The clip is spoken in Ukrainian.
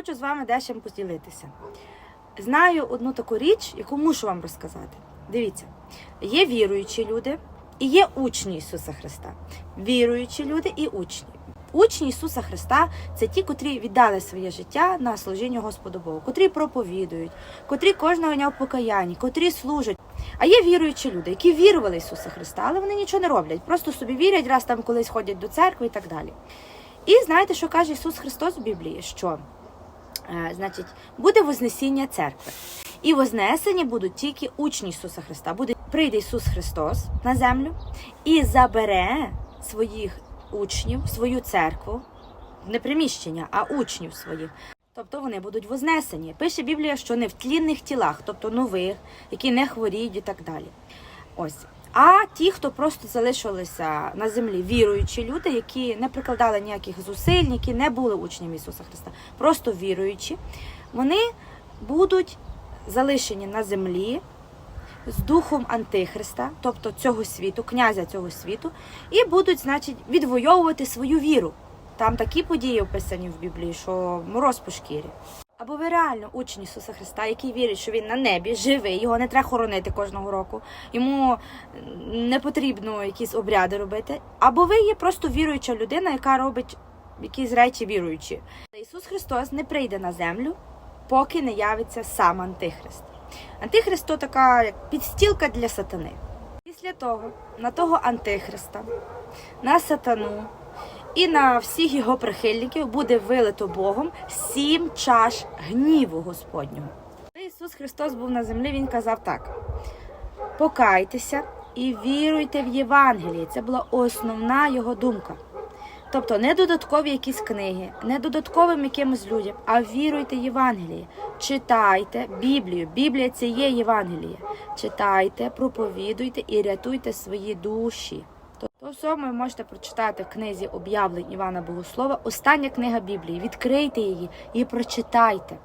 хочу з вами дещим поділитися. Знаю одну таку річ, яку мушу вам розказати. Дивіться, є віруючі люди і є учні Ісуса Христа. Віруючі люди і учні. Учні Ісуса Христа це ті, котрі віддали своє життя на служіння Господу Богу, котрі проповідують, котрі кожного дня в покаянні, котрі служать. А є віруючі люди, які вірували в Ісуса Христа, але вони нічого не роблять, просто собі вірять, раз там колись ходять до церкви і так далі. І знаєте, що каже Ісус Христос в Біблії? Що значить, буде Вознесіння церкви. І вознесені будуть тільки учні Ісуса Христа. Буде прийде Ісус Христос на землю і забере своїх учнів, свою церкву, не приміщення, а учнів своїх. Тобто вони будуть вознесені. Пише Біблія, що не в тлінних тілах, тобто нових, які не хворіють і так далі. Ось. А ті, хто просто залишилися на землі, віруючі люди, які не прикладали ніяких зусиль, які не були учнями Ісуса Христа, просто віруючі, вони будуть залишені на землі з духом Антихриста, тобто цього світу, князя цього світу, і будуть, значить, відвоювати свою віру. Там такі події описані в Біблії, що мороз по шкірі. Або ви реально учні Ісуса Христа, який вірить, що він на небі живий, його не треба хоронити кожного року, йому не потрібно якісь обряди робити. Або ви є просто віруюча людина, яка робить якісь речі віруючі. Ісус Христос не прийде на землю, поки не явиться сам Антихрист. Антихрист то така як підстілка для сатани. Після того, на того Антихриста, на сатану і на всіх його прихильників буде вилито Богом сім чаш гніву Господнього. Коли Ісус Христос був на землі, Він казав так: покайтеся і віруйте в Євангеліє. Це була основна його думка. Тобто не додаткові якісь книги, не додатковим якимось людям, а віруйте Євангеліє. Читайте Біблію. Біблія це є Євангеліє. Читайте, проповідуйте і рятуйте свої душі. То, все ви можете прочитати в книзі об'явлень Івана Богослова. Остання книга Біблії. Відкрийте її і прочитайте.